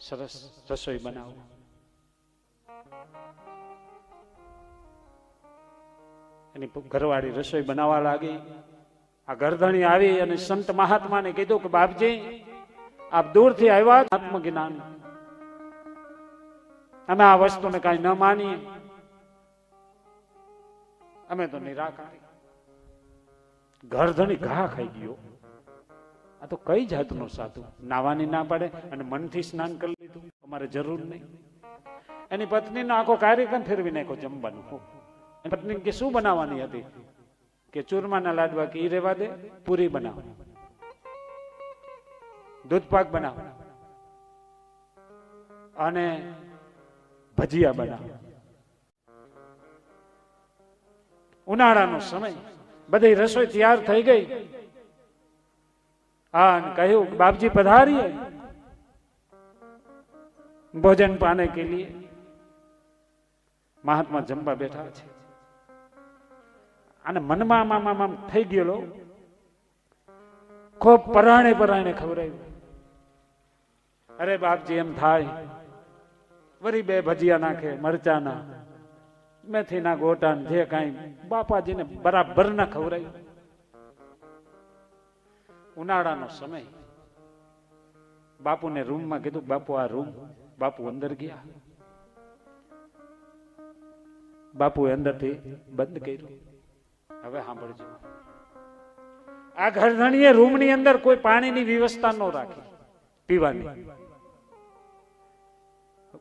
સરસ રસોઈ બનાવો. એની ઘરવાળી રસોઈ બનાવવા લાગી. આ ગરધણી આવી અને સંત મહાત્માને કીધું કે, બાપજી, આપ દૂરથી આવ્યા આત્મજ્ઞાન. અમે આ વસ્તુને કાંઈ ન માનીએ. અમે તો નિરાકારી. ઘરધણી ઘા ખાઈ ગયો. આ તો કઈ જાતનો સાધુ? નાવાની ના પડે અને મનથી સ્નાન કરી લીધું. અમારે જરૂર નહીં. એની પત્નીનો આખો કાર્યક્રમ ફેરવી નાખ્યો જમવાનું. એની પત્ની કે શું બનાવવાની હતી? કે ચૂરમાના લાડવા કે ઈ રેવા દે? પૂરી બનાવો. દૂધપાક બનાવો. અને ભજીયા બનાવો. ઉનાળાનો સમય. બધી રસોઈ તૈયાર થઈ ગઈ. હા કહ્યું, બાપજી, પધારીએ. ભોજન પાને કે લીએ. મહાત્મા જમવા બેઠા છે. અને મનમાં મામા આમ થઈ ગયેલો. ખૂબ પરાણે પરાણે ખવડાવ્યું. અરે બાપજી, એમ થાય. વરી બે ભજીયા નાખે, મરચાના. મેથીના ગોટા ને જે કાંઈ. બાપાજીને બરાબર ના ખવડાવ્યું. ઉનાળાનો સમય. બાપુને રૂમમાં કીધું, બાપુ, આ રૂમ બાપુ અંદર ગયા. બાપુએ અંદરથી બંધ કર્યું. હવે સાંભળજો. આ ઘરધણીએ રૂમની અંદર કોઈ પાણીની વ્યવસ્થા ન રાખી પીવાની.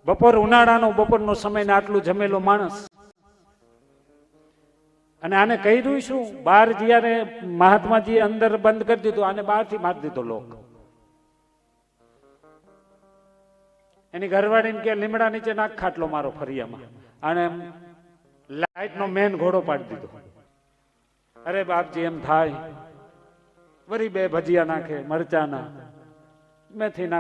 બપોર ઉનાળાનો, બપોરનો સમય ને આટલું જમેલો માણસ અને આને કહી દઉં શું? બહાર જ્યારે મહાત્માજી અંદર બંધ કરી દીધું, આને બહારથી મારી દીધો લોક. એની ઘરવાળીને કે, લીમડા નીચે નાખ ખાટલો મારો ફરિયામાં. અને લાઈટ નો મેન ઘોડો પાડી દીધો. અરે બાપજી, એમ થાય. વરી બે ભજીયા નાખે, મરચાના. મેથી ના